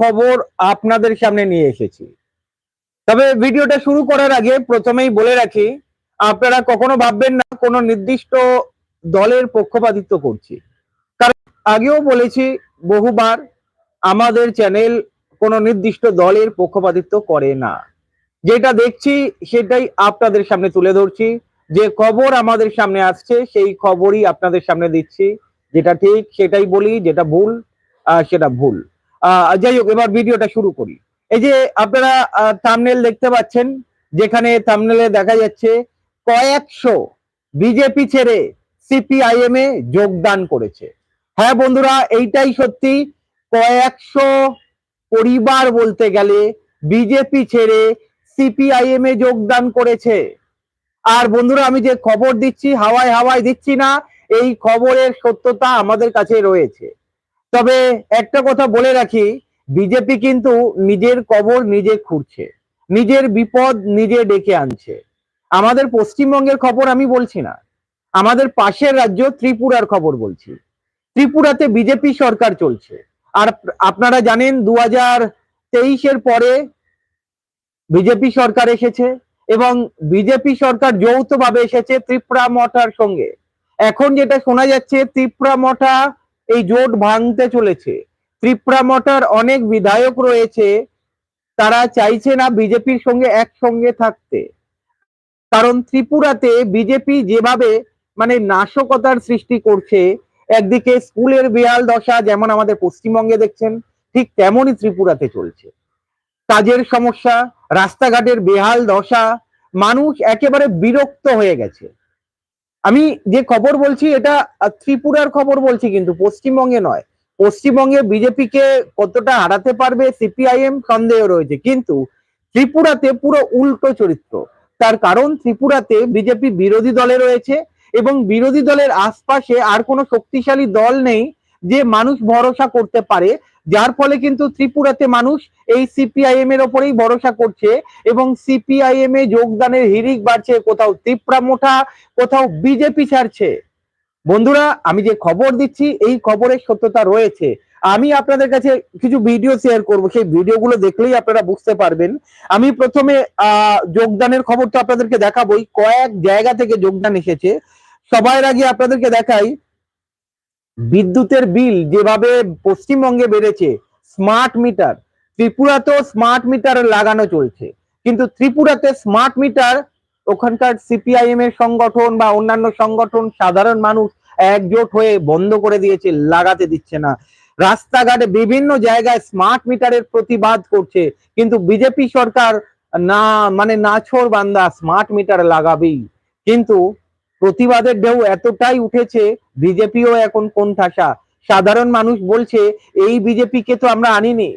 খবর আপনাদের সামনে নিয়ে এসেছি। তবে ভিডিওটা শুরু করার আগে প্রথমেই বলে রাখি, আপনারা কখনো ভাববেন না, কোনো নির্দিষ্ট দলের পক্ষপাতিত্ব করছি। কারণ আগেও বলেছি, বহুবার আমাদের চ্যানেল কোনো নির্দিষ্ট দলের পক্ষপাতিত্ব করে না। যেটা দেখছি, সেটাই আপনাদের সামনে তুলে ধরছি। যে খবর আমাদের সামনে আসছে, সেই খবরই আপনাদের সামনে দিচ্ছি। যেটা ঠিক, সেটাই বলি, যেটা ভুল সেটা ভুল। যাই হোক, এবার ভিডিওটা শুরু করি। এই যে আপনারা থামনেল দেখতে পাচ্ছেন, যেখানে থামনেলে দেখা যাচ্ছে কয়েকশো বিজেপি ছেড়ে সিপিআইএম এ যোগদান করেছে। হ্যাঁ বন্ধুরা, এইটাই সত্যি, কয়েকশো পরিবার বলতে গেলে বিজেপি ছেড়ে সিপিআইএম এ যোগদান করেছে। আর বন্ধুরা, আমি যে খবর দিচ্ছি, হাওয়ায় হাওয়ায় দিচ্ছি না, এই খবরের সত্যতা আমাদের কাছে রয়েছে। তবে একটা কথা বলে রাখি, বিজেপি কিন্তু নিজের কবর নিজে খুঁড়ছে, নিজের বিপদ নিজে ডেকে আনছে। আমাদের পশ্চিমবঙ্গের খবর আমি বলছি না, আমাদের পাশের রাজ্য ত্রিপুরার খবর বলছি। ত্রিপুরাতে বিজেপি সরকার চলছে, আর আপনারা জানেন দু হাজার তেইশের পরে বিজেপি সরকার এসেছে, এবং বিজেপি সরকার যৌথভাবে এসেছে ত্রিপুরা মঠার সঙ্গে। এখন যেটা শোনা যাচ্ছে, ত্রিপুরা মঠা এই জোট ভাঙতে চলেছে। ত্রিপুরা মঠার অনেক বিধায়ক রয়েছে, তারা চাইছে না বিজেপির সঙ্গে একসঙ্গে থাকতে। কারণ ত্রিপুরাতে বিজেপি যেভাবে মানে নাশকতার সৃষ্টি করছে, একদিকে স্কুলের বেহাল দশা যেমন আমাদের পশ্চিমবঙ্গে দেখছেন, ঠিক তেমনই ত্রিপুরাতে চলছে। কাজের সমস্যা, রাস্তাঘাটের বেহাল দশা, মানুষ একেবারে বিরক্ত হয়ে গেছে। আমি যে খবর বলছি, এটা ত্রিপুরার খবর বলছি কিন্তু, পশ্চিমবঙ্গে নয়। পশ্চিমবঙ্গে বিজেপিকে কতটা হারাতে পারবে সিপিআইএম সন্দেহ রয়েছে। কিন্তু ত্রিপুরাতে পুরো উল্টো চরিত্র। তার কারণ ত্রিপুরাতে বিজেপি বিরোধী দলে রয়েছে এবং বিরোধী দলের আশপাশে আর কোনো শক্তিশালী দল নেই যে মানুষ ভরসা করতে পারে যার ফলে কিন্তু ত্রিপুরাতে মানুষ এই সিপিআইএম এর ওপরেই ভরসা করছে এবং সিপিআইএম এ যোগদানের হিরিক বাড়ছে, কোথাও ত্রিপুরা মোটা, কোথাও বিজেপি ছাড়ছে। বন্ধুরা, আমি যে খবর দিচ্ছি, এই খবরের সত্যতা রয়েছে। আমি আপনাদের কাছে কিছু ভিডিও শেয়ার করব। সেই ভিডিওগুলো দেখলেই আপনারা বুঝতে পারবেন। আমি প্রথমে যোগদানের খবর তো আপনাদেরকে দেখাবোই। কয়েক জায়গা থেকে যোগদান এসেছে। সবার আগে আপনাদেরকে দেখাই বিদ্যুতের বিল যেভাবে পশ্চিমবঙ্গে বেড়েছে স্মার্ট মিটার ত্রিপুরাতেও স্মার্ট মিটার লাগানো চলছে। কিন্তু ত্রিপুরাতে স্মার্ট মিটার ওখানকার সিপিআইএম এর সংগঠন বা অন্যান্য সংগঠন, সাধারণ মানুষ একজোট হয়ে বন্ধ করে দিয়েছে, লাগাতে দিচ্ছে না। রাস্তাঘাটে বিভিন্ন জায়গায় স্মার্ট মিটারের প্রতিবাদ করছে, কিন্তু বিজেপি সরকার না মানে নাছোড় বান্দা স্মার্ট মিটার লাগাবেই। কিন্তু প্রতিবাদের ঢেউ এতটাই উঠেছে, বিজেপিও এখন কোন ঠাসা সাধারণ মানুষ বলছে, এই বিজেপিকে তো আমরা আনিনি,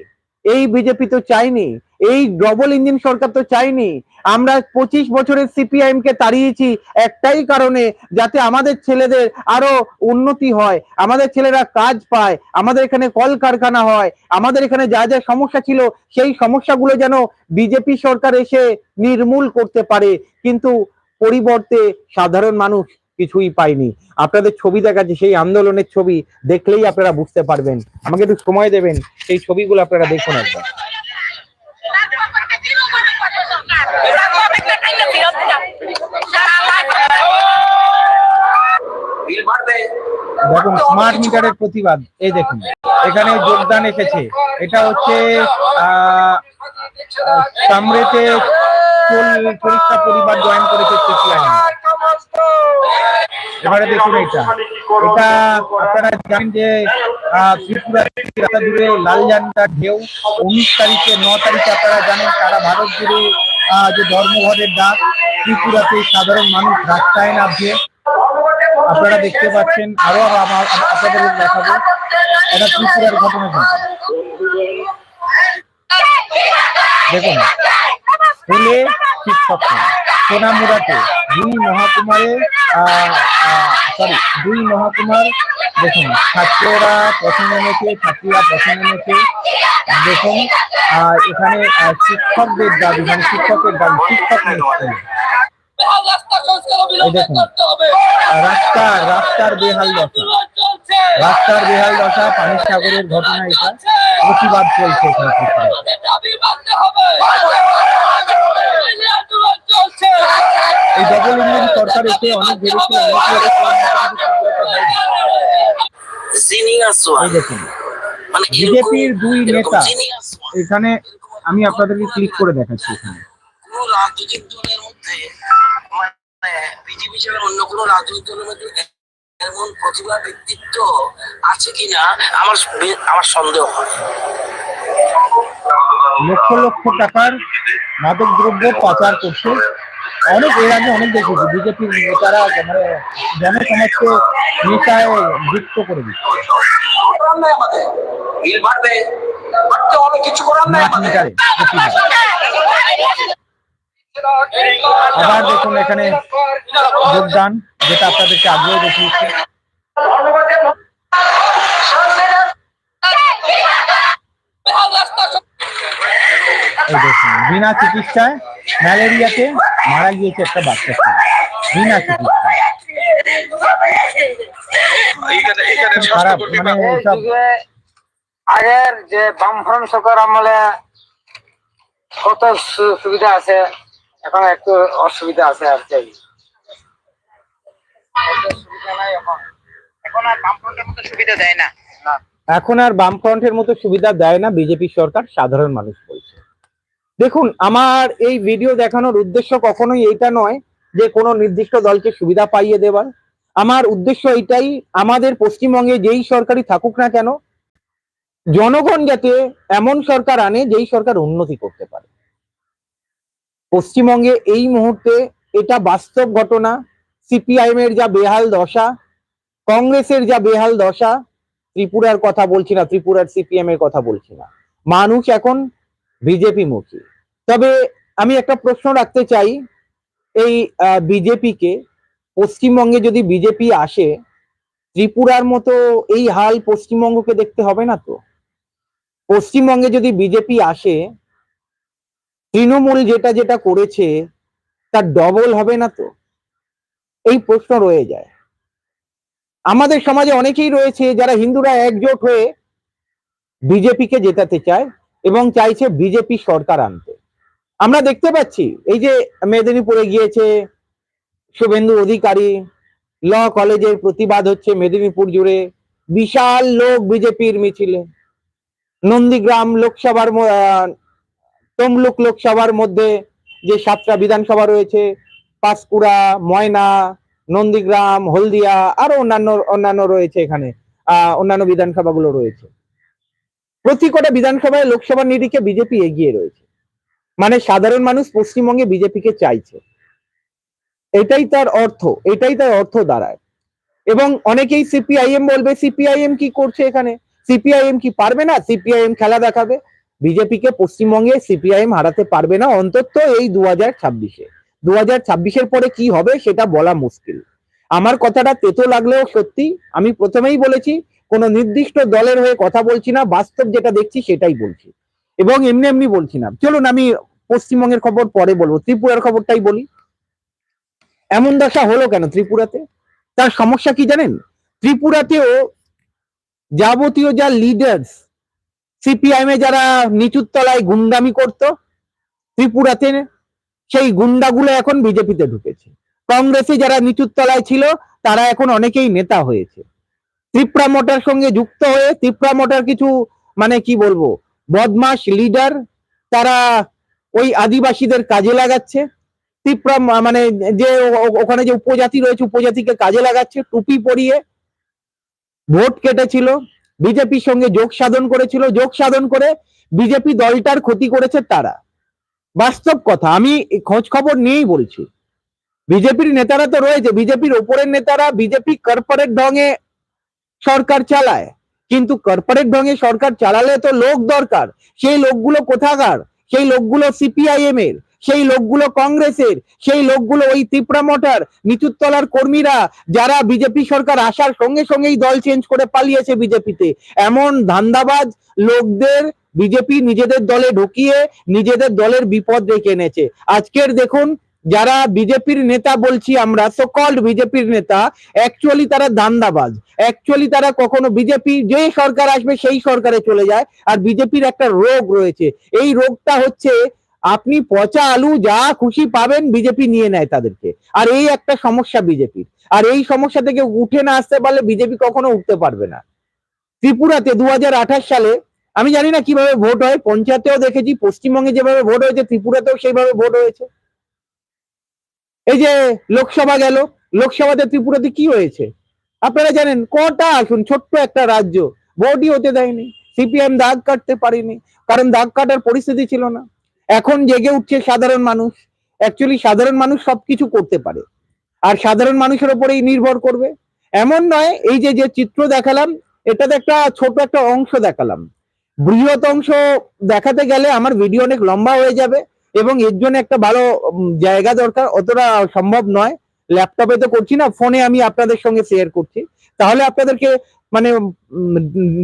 এই বিজেপি তো চাইনি, এই ডবল ইঞ্জিন সরকার তো চাইনি। আমরা পঁচিশ বছরের সিপিআইএম কে তাড়িয়েছি একটাই কারণে, যাতে আমাদের ছেলেদের আরও উন্নতি হয়, আমাদের ছেলেরা কাজ পায়, আমাদের এখানে কলকারখানা হয়, আমাদের এখানে যা যা সমস্যা ছিল, সেই সমস্যাগুলো যেন বিজেপি সরকার এসে নির্মূল করতে পারে। কিন্তু পরিবর্তে সাধারণ মানুষ কিছুই পায়নি। আপনাদের ছবি দেখাচ্ছে, সেই আন্দোলনের ছবি দেখলেই আপনারা বুঝতে পারবেন। আমাকে একটু সময় দেবেন, সেই ছবিগুলো আপনারা দেখুন একবার। দেখুন স্মার্ট মিটারের প্রতিবাদ, এই দেখুন, এখানে যোগদান এসেছে। এটা হচ্ছে আহ, সামরেতে জয়েন করেছে এটা। এটা আপনারা জানেন যে ত্রিপুরা লাল ঝান্ডার ঢেউ। উনিশ তারিখে, ন তারিখে আপনারা জানেন সারা ভারত জুড়ে যে ধর্মঘটের ডাক, ত্রিপুরাতে সাধারণ মানুষ রাস্তায় নামছে। আপনারা দেখতে পাচ্ছেন, আরও আপনাদের দেখাবো। এটা ত্রিপুরার ঘটনা কিন্তু দেখুন, ফুলে শিক্ষক সোনামুড়াতে দুই মহাকুমারে সরি দুই মহাকুমার, দেখুন, ছাত্ররা প্রশ্ন এনেছে, ছাত্রীরা প্রশ্ন এনেছে। দেখুন এখানে শিক্ষকদের দাবি মানে শিক্ষকের দাবি, শিক্ষক নিয়োগ রাস্তা সংস্কার অবিলম্বে দেখুন। করতে হবে। রাস্তা রাস্তার বেহাল দশা। রাস্তার বেহাল দশা পানির সাগরের ঘটনা এটা। প্রতিবাদ চলছে এখানে। ত্রিপুরায়। আমাদের দাবি মানতে হবে। এই ডবল ইঞ্জিন সরকার এসে অনেক ভেবেছিল মানে বিজেপির দুই নেতা। এখানে আমি আপনাদেরকে ক্লিক করে দেখাচ্ছি এখানে। রাজনৈতিক দলের মধ্যে বিজেপি ছাড়া অন্য কোন রাজনৈতিক দলের মধ্যে এমন প্রতিভা ব্যক্তিত্ব আছে কিনা আমার আমার সন্দেহ হয় লক্ষ লক্ষ টাকার মাদক দ্রব্য পাচার করছে অনেক এর আগে অনেক দেখেছি বিজেপির নেতারা মানে জনসমাজকে নেশায় যুক্ত করে দিচ্ছে হবে কিছু করার নাই স্মার্ট আমাদের মিটারে প্রতিবার। আবার দেখুন এখানে যোগদান যেটা আপনাদেরকে আগ্রহ দেখিয়েছে। এই দেখুন বিনা চিকিৎসায় ম্যালেরিয়াতে মারা গিয়েছে একটা বাচ্চা। ছেলে। বিনা চিকিৎসায়। খারাপ মানে আগের যে বামফ্রন্ট সরকার আমলে কত সু- সুবিধা আছে? এখন একটু অসুবিধা আছে আর কি। এখন এখন আর বামফ্রন্টের মতো সুবিধা দেয় না। না। এখন আর বামফ্রন্টের মতো সুবিধা দেয় না বিজেপি সরকার সাধারণ মানুষ বলছে। দেখুন আমার এই ভিডিও দেখানোর উদ্দেশ্য কখনোই এইটা নয় যে কোনো নির্দিষ্ট দলকে সুবিধা পাইয়ে দেওয়ার আমার উদ্দেশ্য এটাই আমাদের পশ্চিমবঙ্গে যেই সরকারই থাকুক না কেন জনগণ যাতে এমন সরকার আনে যেই সরকার উন্নতি করতে পারে। পশ্চিমবঙ্গে এই মুহূর্তে এটা বাস্তব ঘটনা সিপিআইএম এর যা বেহাল দশা, কংগ্রেসের যা বেহাল দশা, ত্রিপুরার কথা বলছি না, ত্রিপুরার সিপিএম এর কথা বলছি না। মানুষ এখন বিজেপি মুখী তবে আমি একটা প্রশ্ন রাখতে চাই, এই বিজেপিকে, পশ্চিমবঙ্গে যদি বিজেপি আসে, ত্রিপুরার মতো এই হাল পশ্চিমবঙ্গকে দেখতে হবে না তো? পশ্চিমবঙ্গে যদি বিজেপি আসে তৃণমূল যেটা যেটা করেছে, তার ডবল হবে না তো? এই প্রশ্ন রয়ে যায়। আমাদের সমাজে অনেকেই রয়েছে যারা হিন্দুরা একজোট হয়ে বিজেপিকে জেতাতে চায় এবং চাইছে বিজেপি সরকার আনতে। আমরা দেখতে পাচ্ছি, এই যে মেদিনীপুরে গিয়েছে শুভেন্দু অধিকারী, ল কলেজের প্রতিবাদ হচ্ছে মেদিনীপুর জুড়ে, বিশাল লোক বিজেপির মিছিলে। নন্দীগ্রাম লোকসভার তমলুক লোকসভার মধ্যে যে সাতটা বিধানসভা রয়েছে, পাঁশকুড়া, ময়না, নন্দীগ্রাম, হলদিয়া, আরও অন্যান্য অন্যান্য রয়েছে এখানে অন্যান্য বিধানসভাগুলো রয়েছে। প্রতি কটা বিধানসভায় লোকসভা নিরিখে বিজেপি এগিয়ে রয়েছে। মানে সাধারণ মানুষ পশ্চিমবঙ্গে বিজেপিকে চাইছে। এটাই তার অর্থ, এটাই তার অর্থ দাঁড়ায়। এবং অনেকেই সিপিআইএম বলবে, সিপিআইএম কি করছে এখানে? সিপিআইএম কি পারবে না? সিপিআইএম খেলা দেখাবে? বিজেপিকে পশ্চিমবঙ্গে সিপিআইএম হারাতে পারবে না অন্তত এই দু হাজার ছাব্বিশে। দু হাজার ছাব্বিশের পরে কি হবে সেটা বলা মুশকিল। আমার কথাটা তেতো লাগলেও সত্যি, আমি প্রথমেই বলেছি, কোনো নির্দিষ্ট দলের হয়ে কথা বলছি না, বাস্তব যেটা দেখছি সেটাই বলছি। এবং এমনি এমনি বলছি না। চলুন, আমি পশ্চিমবঙ্গের খবর পরে বলব। ত্রিপুরার খবরটাই বলি। এমন দশা হলো কেন ত্রিপুরাতে? তার সমস্যা কি জানেন? ত্রিপুরাতেও যাবতীয় যা লিডার্স সিপিআইএম এ যারা নিচুর তলায় গুন্ডামি করত ত্রিপুরাতে সেই গুন্ডাগুলো এখন বিজেপিতে ঢুকেছে। কংগ্রেসে যারা নিচুর তলায় ছিল, তারা এখন অনেকেই নেতা হয়েছে। ত্রিপুরা মোটার সঙ্গে যুক্ত হয়ে, ত্রিপুরা মোটার কিছু মানে কি বলব বদমাস লিডার, তারা ওই আদিবাসীদের কাজে লাগাচ্ছে। ত্রিপুরা মানে যে ওখানে যে উপজাতি রয়েছে, উপজাতিকে কাজে লাগাচ্ছে, টুপি পরিয়ে, ভোট কেটেছিল। বিজেপির সঙ্গে যোগ সাধন করেছিল, যোগ সাধন করে বিজেপি দলটার ক্ষতি করেছে তারা। বাস্তব কথা, আমি খোঁজ খবর নিয়েই বলছি। বিজেপির নেতারা তো রয়েছে, বিজেপির ওপরের নেতারা, বিজেপি কর্পোরেট ঢঙে সরকার চালায়। কিন্তু কর্পোরেট ঢঙে সরকার চালালে তো লোক দরকার। সেই লোকগুলো কোথাকার? সেই লোকগুলো সিপিআইএম এর। সেই লোকগুলো কংগ্রেসের, সেই লোকগুলো ওই ত্রিপুরা মোটর নিচুতলার কর্মীরা যারা বিজেপি সরকার আসার সঙ্গে সঙ্গেই দল চেঞ্জ করে পালিয়েছে বিজেপিতে। এমন ধান্দাবাজ লোকদের বিজেপি নিজেদের দলে ঢুকিয়ে নিজেদের দলের বিপদ ডেকে এনেছে। আজকের দেখুন, যারা বিজেপির নেতা বলছি আমরা সো কল্ড বিজেপির নেতা অ্যাকচুয়ালি তারা দান্দাবাজ অ্যাকচুয়ালি তারা কখনো বিজেপি যে সরকার আসবে সেই সরকারে চলে যায়। আর বিজেপির একটা রোগ রয়েছে। এই রোগটা হচ্ছে আপনি পচা আলু যা খুশি পাবেন বিজেপি নিয়ে নেয় তাদেরকে। আর এই একটা সমস্যা বিজেপির। আর এই সমস্যা থেকে উঠে না আসতে পারলে বিজেপি কখনো উঠতে পারবে না। ত্রিপুরাতে দু হাজার আঠাশ সালে, আমি জানি না কীভাবে ভোট হয়, পঞ্চায়েতেও দেখেছি, পশ্চিমবঙ্গে যেভাবে ভোট হয়েছে, ত্রিপুরাতেও সেইভাবে ভোট হয়েছে। এই যে লোকসভা গেল, লোকসভাতে ত্রিপুরাতে কি হয়েছে? আপনারা জানেন, কটা আসুন, ছোট্ট একটা রাজ্য, ভোটই হতে দেয়নি। সিপিএম দাগ কাটতে পারেনি, কারণ দাগ কাটার পরিস্থিতি ছিল না। এখন জেগে উঠছে সাধারণ মানুষ। অ্যাকচুয়ালি সাধারণ মানুষ সবকিছু করতে পারে। আর সাধারণ মানুষের ওপরেই নির্ভর করবে। এমন নয়, এই যে যে চিত্র দেখালাম, এটাতে একটা ছোট একটা অংশ দেখালাম। বৃহৎ অংশ দেখাতে গেলে আমার ভিডিও অনেক লম্বা হয়ে যাবে এবং এর জন্য একটা ভালো জায়গা দরকার। অতটা সম্ভব নয়। ল্যাপটপে তো করছি না ফোনে আমি আপনাদের সঙ্গে শেয়ার করছি। তাহলে আপনাদেরকে মানে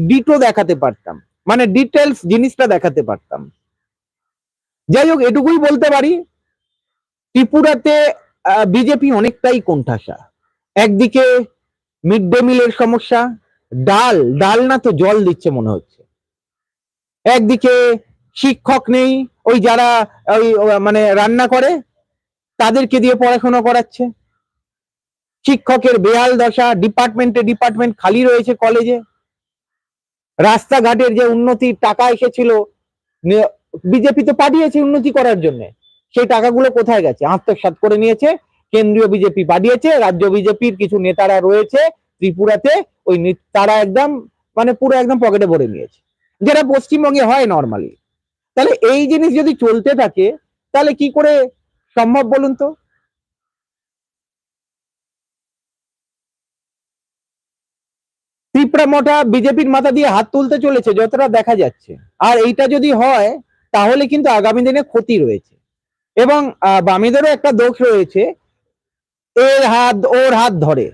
ডিটো দেখাতে পারতাম। মানে ডিটেলস জিনিসটা দেখাতে পারতাম। যাই হোক, এটুকুই বলতে পারি, ত্রিপুরাতে বিজেপি অনেকটাই কোণঠাসা। একদিকে মিড ডে মিলের সমস্যা, ডাল ডাল না তো জল দিচ্ছে মনে হচ্ছে। একদিকে শিক্ষক নেই, ওই যারা, ওই মানে রান্না করে, তাদেরকে দিয়ে পড়াশোনা করাচ্ছে। শিক্ষকের বেহাল দশা, ডিপার্টমেন্টে ডিপার্টমেন্ট খালি রয়েছে কলেজে। রাস্তাঘাটের যে উন্নতির টাকা এসেছিল বিজেপি তো পাঠিয়েছে উন্নতি করার জন্য। সেই টাকাগুলো কোথায় গেছে? আত্মসাৎ করে নিয়েছে, কেন্দ্রীয় বিজেপি পাঠিয়েছে, রাজ্য বিজেপির কিছু নেতারা রয়েছে ত্রিপুরাতে, ওই তারা একদম মানে পুরো একদম পকেটে ভরে নিয়েছে। যেটা পশ্চিমবঙ্গে হয় নর্মালি তাহলে এই জিনিস যদি চলতে থাকে, তাহলে কি করে সম্ভব বলুন তো? ত্রিপুরা মোটা বিজেপির মাথা দিয়ে হাত তুলতে চলেছে, যতটা দেখা যাচ্ছে। আর এইটা যদি হয় তাহলে কিন্তু আগামী দিনে ক্ষতি রয়েছে। এবং বামেদেরও একটা দোষ রয়েছে। এর হাত, ওর হাত ধরে।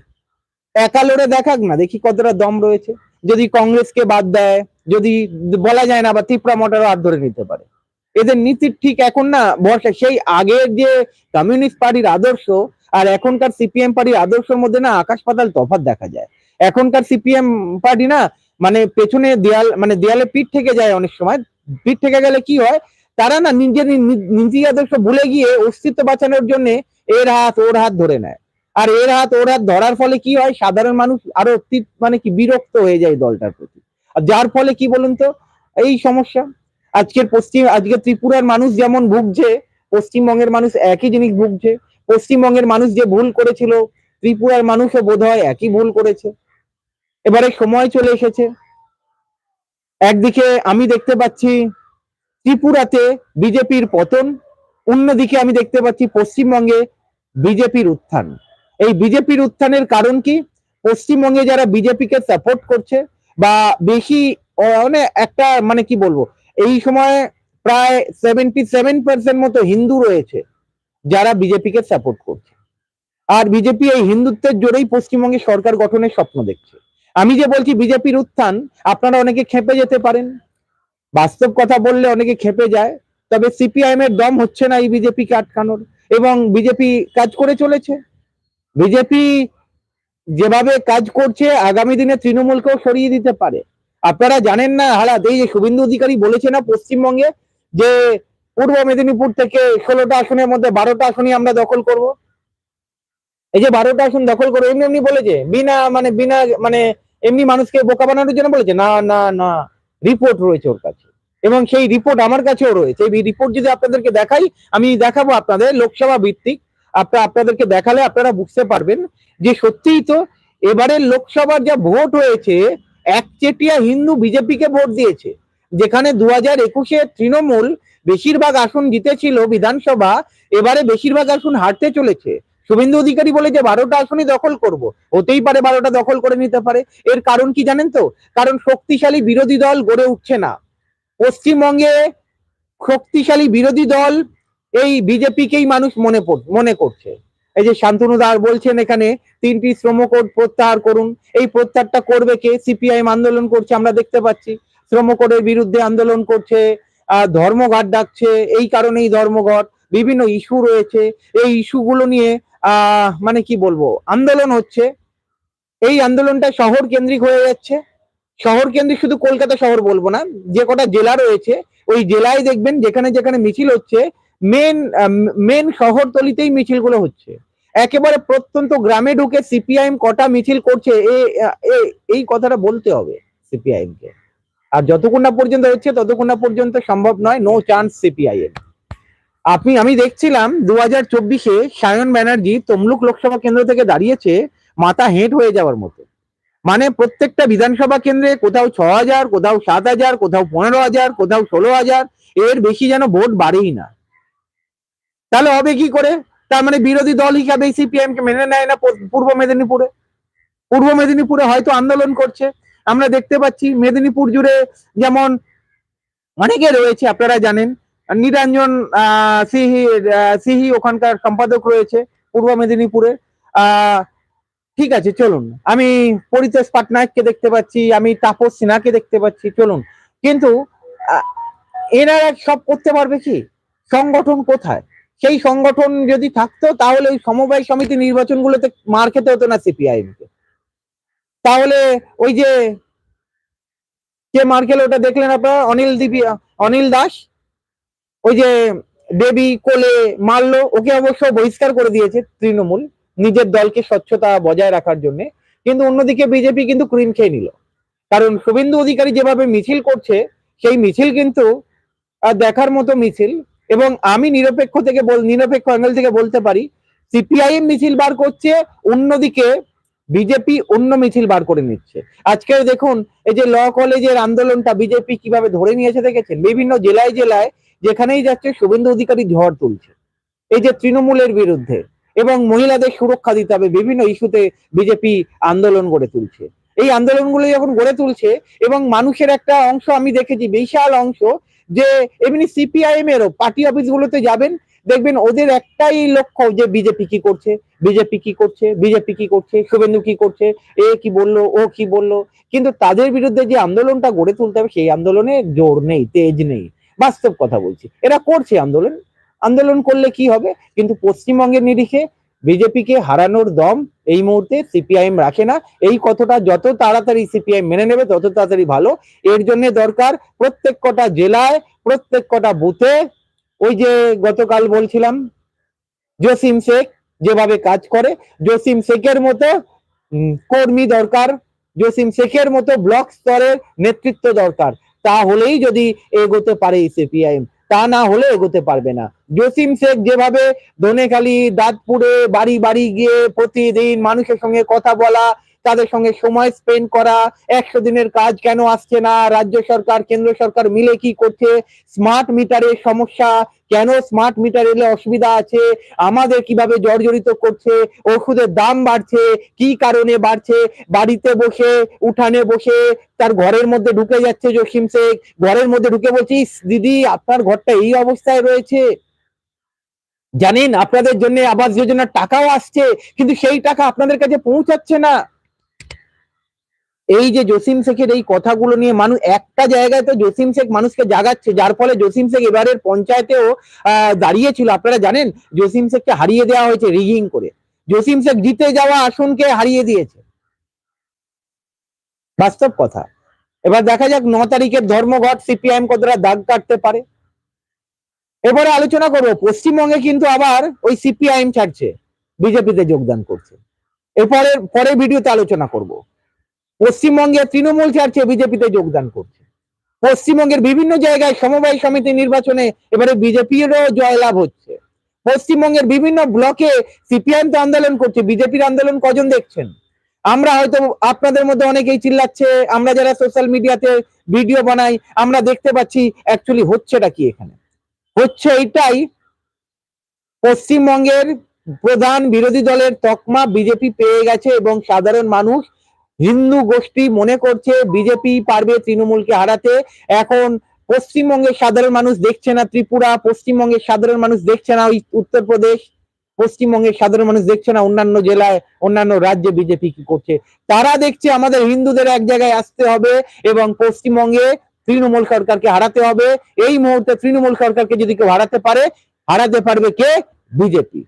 একা লড়ে দেখাক না, দেখি কতটা দম রয়েছে। যদি কংগ্রেসকে বাদ দেয়, যদি বলা যায় না বা ত্রিপুরা মোটারও হাত ধরে নিতে পারে। এদের নীতি ঠিক এখন না, বর্ষা, সেই আগের যে কমিউনিস্ট পার্টির আদর্শ আর এখনকার সিপিএম পার্টির আদর্শের মধ্যে না আকাশ পাতাল তফাৎ দেখা যায়। এখনকার সিপিএম পার্টি না মানে পেছনে দেয়াল মানে দেয়ালে পিঠ থেকে যায় অনেক সময়। পিঠ থেকে গেলে কি হয়? তারা না নিজের নি- নীতি ভুলে গিয়ে অস্তিত্ব বাঁচানোর জন্য এর হাত, ওর হাত ধরে নেয়। আর এর হাত, ওর হাত ধরার ফলে কি হয়? সাধারণ মানুষ আরও মানে কি বিরক্ত হয়ে যায় দলটার প্রতি। আর যার ফলে কি বলুন তো? এই সমস্যা। আজকের পশ্চিম, আজকে ত্রিপুরার মানুষ যেমন ভুগছে, পশ্চিমবঙ্গের মানুষ একই জিনিস ভুগছে। পশ্চিমবঙ্গের মানুষ যে ভুল করেছিল, ত্রিপুরার মানুষও বোধ হয় একই ভুল করেছে। এবারে সময় চলে এসেছে। একদিকে আমি দেখতে পাচ্ছি ত্রিপুরাতে বিজেপির পতন, অন্যদিকে আমি দেখতে পাচ্ছি পশ্চিমবঙ্গে বিজেপির উত্থান। এই বিজেপির উত্থানের কারণ কি? পশ্চিমবঙ্গে যারা বিজেপিকে সাপোর্ট করছে বা বেশি মানে একটা মানে কি বলব, এই সময় প্রায় সেভেন্টি সেভেন পার্সেন্ট মতো হিন্দু রয়েছে যারা বিজেপিকে সাপোর্ট করছে। আর বিজেপি এই হিন্দুত্বের জোরেই পশ্চিমবঙ্গে সরকার গঠনের স্বপ্ন দেখছে। আমি যে বলছি বিজেপির উত্থান, আপনারা অনেকে খেপে যেতে পারেন। বাস্তব কথা বললে অনেকে খেপে যায়, তবে সিপিআইএম এর দম হচ্ছে না এই বিজেপিকে আটকানোর, এবং বিজেপি কাজ করে চলেছে। বিজেপি যেভাবে কাজ করছে, আগামী দিনে তৃণমূলকেও সরিয়ে দিতে পারে। আপনারা জানেন না, হালাত, এই যে শুভেন্দু অধিকারী বলেছে না পশ্চিমবঙ্গে যে পূর্ব মেদিনীপুর থেকে ষোলোটা আসনের মধ্যে বারোটা আসনই আমরা দখল করব? এই যে বারোটা আসন দখল করব, এমনি এমনি বলেছে, বিনা মানে বিনা মানে এমনি মানুষকে বোকা বানানোর জন্য বলেছে, না না না রিপোর্ট রয়েছে ওর কাছে। এবং সেই রিপোর্ট আমার কাছেও রয়েছে। এই রিপোর্ট যদি আপনাদেরকে দেখাই, আমি দেখাবো আপনাদের লোকসভা ভিত্তিক। আপনারা আপনাদেরকে দেখালে আপনারা বুঝতে পারবেন যে সত্যিই তো এবারের লোকসভার যা ভোট হয়েছে, একচেটিয়া হিন্দু বিজেপিকে ভোট দিয়েছে। যেখানে দু হাজার একুশে তৃণমূল বেশিরভাগ আসন জিতেছিল বিধানসভা, এবারে বেশিরভাগ আসন হারতে চলেছে। শুভেন্দু অধিকারী বলে যে বারোটা আসনই দখল করব। হতেই পারে বারোটা দখল করে নিতে পারে। এর কারণ কি জানেন তো? কারণ শক্তিশালী বিরোধী দল গড়ে উঠছে না। পশ্চিমবঙ্গে শক্তিশালী বিরোধী দল এই বিজেপিকেই মানুষ মনে মনে করছে। এই যে শান্তনু দাস বলছেন এখানে, তিনটি শ্রম কোড প্রত্যাহার করুন। এই প্রত্যাহারটা করবে কে? সিপিআইএম আন্দোলন করছে, আমরা দেখতে পাচ্ছি। শ্রম কোডের বিরুদ্ধে আন্দোলন করছে, আহ, ধর্মঘট ডাকছে, এই কারণেই ধর্মঘট। বিভিন্ন ইস্যু রয়েছে। এই ইস্যুগুলো নিয়ে মানে কি বলব, আন্দোলন হচ্ছে। এই আন্দোলনটা শহর কেন্দ্রিক হয়ে যাচ্ছে। শহর কেন্দ্রিক শুধু কলকাতা শহর বলব না, যে কটা জেলা রয়েছে, ওই জেলায় দেখবেন যেখানে যেখানে মিছিল হচ্ছে মেন মেন শহরতলিতেই মিছিলগুলো হচ্ছে। একেবারে প্রত্যন্ত গ্রামে ঢুকে সিপিআইএম কটা মিছিল করছে এই কথাটা বলতে হবে সিপিআইএম কে আর যতক্ষণ না পর্যন্ত হচ্ছে, ততক্ষণ না পর্যন্ত সম্ভব নয় নো চান্স সিপিআইএম। আপনি, আমি দেখছিলাম দু হাজার চব্বিশে সায়ন ব্যানার্জি তমলুক লোকসভা কেন্দ্র থেকে দাঁড়িয়েছে, মাথা হেঁট হয়ে যাওয়ার মতো। মানে প্রত্যেকটা বিধানসভা কেন্দ্রে কোথাও ছ হাজার কোথাও সাত হাজার কোথাও পনেরো হাজার কোথাও ষোলো হাজার এর বেশি যেন ভোট বাড়েই না। তাহলে হবে কি করে? তার মানে বিরোধী দল হিসাবে সিপিএম কে মেনে নেয় না পূর্ব মেদিনীপুরে। পূর্ব মেদিনীপুরে হয়তো আন্দোলন করছে। আমরা দেখতে পাচ্ছি মেদিনীপুর জুড়ে যেমন অনেকে রয়েছে, আপনারা জানেন নিরঞ্জন সিহি সিহি ওখানকার সম্পাদক রয়েছে পূর্ব মেদিনীপুরে। ঠিক আছে, চলুন। আমি পরিতেশ পাটনায়ককে দেখতে পাচ্ছি, আমি তাপস সিনহাকে দেখতে পাচ্ছি, চলুন। কিন্তু এনারা সব করতে পারবে কি? সংগঠন কোথায়? সেই সংগঠন যদি থাকতো, তাহলে ওই সমবায় সমিতি নির্বাচনগুলোতে মার খেতে হতো না সিপিআইএম কে তাহলে ওই যে, কে মার খেলো ওটা দেখলেন আপনারা? অনিল দিবি, অনিল দাস ওই যে দেবী কোলে মারলো, ওকে অবশ্য বহিষ্কার করে দিয়েছে তৃণমূল নিজের দলকে স্বচ্ছতা বজায় রাখার জন্য। কিন্তু অন্যদিকে বিজেপি কিন্তু ক্রিম খেয়ে নিল। কারণ শুভেন্দু অধিকারী যেভাবে মিছিল করছে, সেই মিছিল কিন্তু দেখার মতো মিছিল। এবং আমি নিরপেক্ষ থেকে নিরপেক্ষ অ্যাঙ্গেল থেকে বলতে পারি সিপিআইএম মিছিল বার করছে, অন্যদিকে বিজেপি অন্য মিছিল বার করে নিচ্ছে। আজকে দেখুন, এই যে ল কলেজের আন্দোলনটা বিজেপি কীভাবে ধরে নিয়েছে দেখেছেন? বিভিন্ন জেলায় জেলায় যেখানেই যাচ্ছে শুভেন্দু অধিকারী ঝড় তুলছে। এই যে তৃণমূলের বিরুদ্ধে এবং মহিলাদের সুরক্ষা দিতে হবে, বিভিন্ন ইস্যুতে বিজেপি আন্দোলন গড়ে তুলছে। এই আন্দোলনগুলো যখন গড়ে তুলছে এবং মানুষের একটা অংশ, আমি দেখেছি বিশাল অংশ, যে এমনি সিপিআইএম এরও পার্টি অফিসগুলোতে যাবেন, দেখবেন ওদের একটাই লক্ষ্য যে বিজেপি কি করছে, বিজেপি কি করছে, বিজেপি কি করছে, শুভেন্দু কি করছে, এ কি বলল, ও কি বলল। কিন্তু তাদের বিরুদ্ধে যে আন্দোলনটা গড়ে তুলতে হবে, সেই আন্দোলনে জোর নেই, তেজ নেই। বাস্তব কথা বলছি। এরা করছে আন্দোলন। আন্দোলন করলে কি হবে? কিন্তু পশ্চিমবঙ্গের নিরিখে বিজেপিকে হারানোর দম এই মুহূর্তে সিপিআইএম রাখে না। এই কথাটা যত তাড়াতাড়ি সিপিআইএম মেনে নেবে, তত তাড়াতাড়ি ভালো। এর জন্য দরকার প্রত্যেক কটা জেলায়, প্রত্যেক কটা বুথে ওই যে গতকাল বলছিলাম, জসিম শেখ যেভাবে কাজ করে, জসিম শেখের মতো কর্মী দরকার, জসিম শেখের মতো ব্লক স্তরের নেতৃত্ব দরকার। তাহলেই যদি এগোতে পারে সিপিআইএম, তা না হলে এগোতে পারবে না। জসিম শেখ যেভাবে ধনেখালি, দাঁতপুরে বাড়ি বাড়ি গিয়ে প্রতিদিন মানুষের সঙ্গে কথা বলা তাদের সঙ্গে সময় স্পেন্ড করা, একশো দিনের কাজ কেন আসছে না, রাজ্য সরকার, কেন্দ্র সরকার মিলে কি করছে স্মার্ট মিটারের সমস্যা, কেন স্মার্ট মিটার এলে অসুবিধা আছে, আমাদের কীভাবে জর্জরিত করছে, ওষুধের দাম বাড়ছে, কি কারণে বাড়ছে, বাড়িতে বসে, উঠানে বসে, তার ঘরের মধ্যে ঢুকে যাচ্ছে জসিম শেখ, ঘরের মধ্যে ঢুকে বলছিস দিদি, আপনার ঘরটা এই অবস্থায় রয়েছে। জানেন, আপনাদের জন্য আবাস যোজনার টাকাও আসছে, কিন্তু সেই টাকা আপনাদের কাছে পৌঁছাচ্ছে না। এই যে জসিম শেখের এই কথাগুলো নিয়ে মানুষ একটা জায়গায় তো জসিম শেখ মানুষকে জাগাচ্ছে, যার ফলে জসিম শেখ এবারের পঞ্চায়েতেও দাঁড়িয়েছিল। আপনারা জানেন, জসিম শেখকে হারিয়ে দেওয়া হয়েছে রিগিং করে। জসিম শেখ জিতে যাওয়া আসনকে হারিয়ে দিয়েছে। বাস্তব কথা। এবার দেখা যাক ন তারিখের ধর্মঘট, সিপিআইএম কতটা দাগ কাটতে পারে। এবারে আলোচনা করব। পশ্চিমবঙ্গে কিন্তু আবার ওই সিপিআইএম ছাড়ছে, বিজেপিতে যোগদান করছে। এরপরে পরে ভিডিওতে আলোচনা করব। পশ্চিমবঙ্গে তৃণমূল ছাড়ছে, বিজেপিতে যোগদান করছে। পশ্চিমবঙ্গের বিভিন্ন জায়গায় সমবায় সমিতি নির্বাচনে এবারে বিজেপিরও জয়লাভ হচ্ছে। পশ্চিমবঙ্গের বিভিন্ন ব্লকে সিপিআইএম তো আন্দোলন করছে, বিজেপির আন্দোলন কজন দেখছেন? আমরা হয়তো আপনাদের মধ্যে অনেকেই চিল্লাচ্ছে, আমরা যারা সোশ্যাল মিডিয়াতে ভিডিও বানাই, আমরা দেখতে পাচ্ছি অ্যাকচুয়ালি হচ্ছেটা কি এখানে? হচ্ছে এইটাই, পশ্চিমবঙ্গের প্রধান বিরোধী দলের তকমা বিজেপি পেয়ে গেছে এবং সাধারণ মানুষ হিন্দু গোষ্ঠী মনে করছে বিজেপি পারবে তৃণমূলকে হারাতে। এখন পশ্চিমবঙ্গের সাধারণ মানুষ দেখছে না ত্রিপুরা, পশ্চিমবঙ্গের সাধারণ মানুষ দেখছে না ওই উত্তরপ্রদেশ, পশ্চিমবঙ্গের সাধারণ মানুষ দেখছে না অন্যান্য জেলায়, অন্যান্য রাজ্যে বিজেপি কি করছে। তারা দেখছে আমাদের হিন্দুদের এক জায়গায় আসতে হবে এবং পশ্চিমবঙ্গে তৃণমূল সরকারকে হারাতে হবে। এই মুহূর্তে তৃণমূল সরকারকে যদি কেউ হারাতে পারে, হারাতে পারবে কে? বিজেপি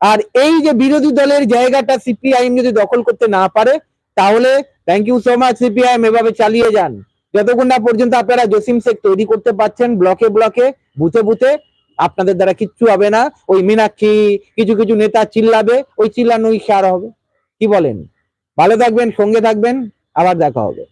আর এই যে বিরোধী দলের জায়গাটা সিপিআইএম যদি দখল করতে না পারে তাহলে thank you so much CPIM এভাবে চালিয়ে যান। যতক্ষণ না পর্যন্ত আপনারা জসিম শেখ তৈরি করতে পারছেন ব্লকে ব্লকে বুথে বুথে, আপনাদের দ্বারা কিচ্ছু হবে না। ওই মীনাক্ষী, কিছু কিছু নেতা চিল্লাবে, ওই চিল্লানোই সার হবে। কি বলেন? ভালো থাকবেন, সঙ্গে থাকবেন, আবার দেখা হবে।